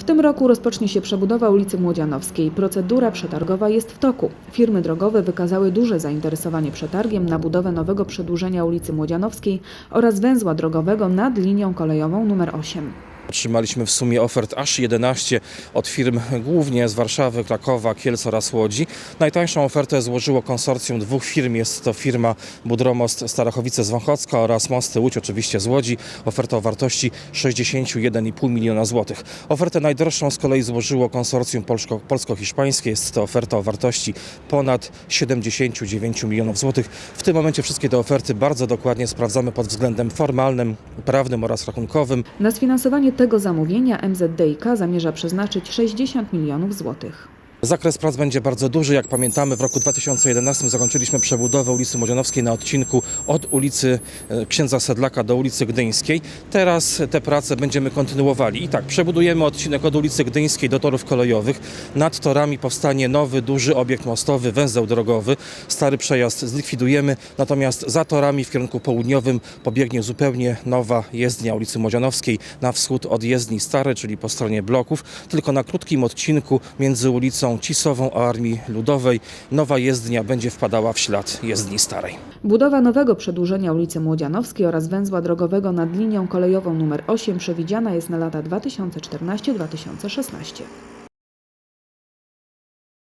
W tym roku rozpocznie się przebudowa ulicy Młodzianowskiej. Procedura przetargowa jest w toku. Firmy drogowe wykazały duże zainteresowanie przetargiem na budowę nowego przedłużenia ulicy Młodzianowskiej oraz węzła drogowego nad linią kolejową nr 8. Otrzymaliśmy w sumie ofert aż 11 od firm głównie z Warszawy, Krakowa, Kielc oraz Łodzi. Najtańszą ofertę złożyło konsorcjum dwóch firm. Jest to firma Budromost Starachowice z Wąchocka oraz Mosty Łódź oczywiście z Łodzi. Oferta o wartości 61,5 miliona złotych. Ofertę najdroższą z kolei złożyło konsorcjum polsko- polsko-hiszpańskie. Jest to oferta o wartości ponad 79 milionów złotych. W tym momencie wszystkie te oferty bardzo dokładnie sprawdzamy pod względem formalnym, prawnym oraz rachunkowym. Na sfinansowanie tego zamówienia MZDiK zamierza przeznaczyć 60 milionów złotych. Zakres prac będzie bardzo duży. Jak pamiętamy, w roku 2011 zakończyliśmy przebudowę ulicy Młodzianowskiej na odcinku od ulicy e, Księdza Sedlaka do ulicy Gdyńskiej. Teraz te prace będziemy kontynuowali. I tak, przebudujemy odcinek od ulicy Gdyńskiej do torów kolejowych. Nad torami powstanie nowy, duży obiekt mostowy, węzeł drogowy. Stary przejazd zlikwidujemy, natomiast za torami w kierunku południowym pobiegnie zupełnie nowa jezdnia ulicy Młodzianowskiej na wschód od jezdni starej, czyli po stronie bloków. Tylko na krótkim odcinku między ulicą Cisową Armii Ludowej nowa jezdnia będzie wpadała w ślad jezdni starej. Budowa nowego przedłużenia ulicy Młodzianowskiej oraz węzła drogowego nad linią kolejową nr 8 przewidziana jest na lata 2014-2016.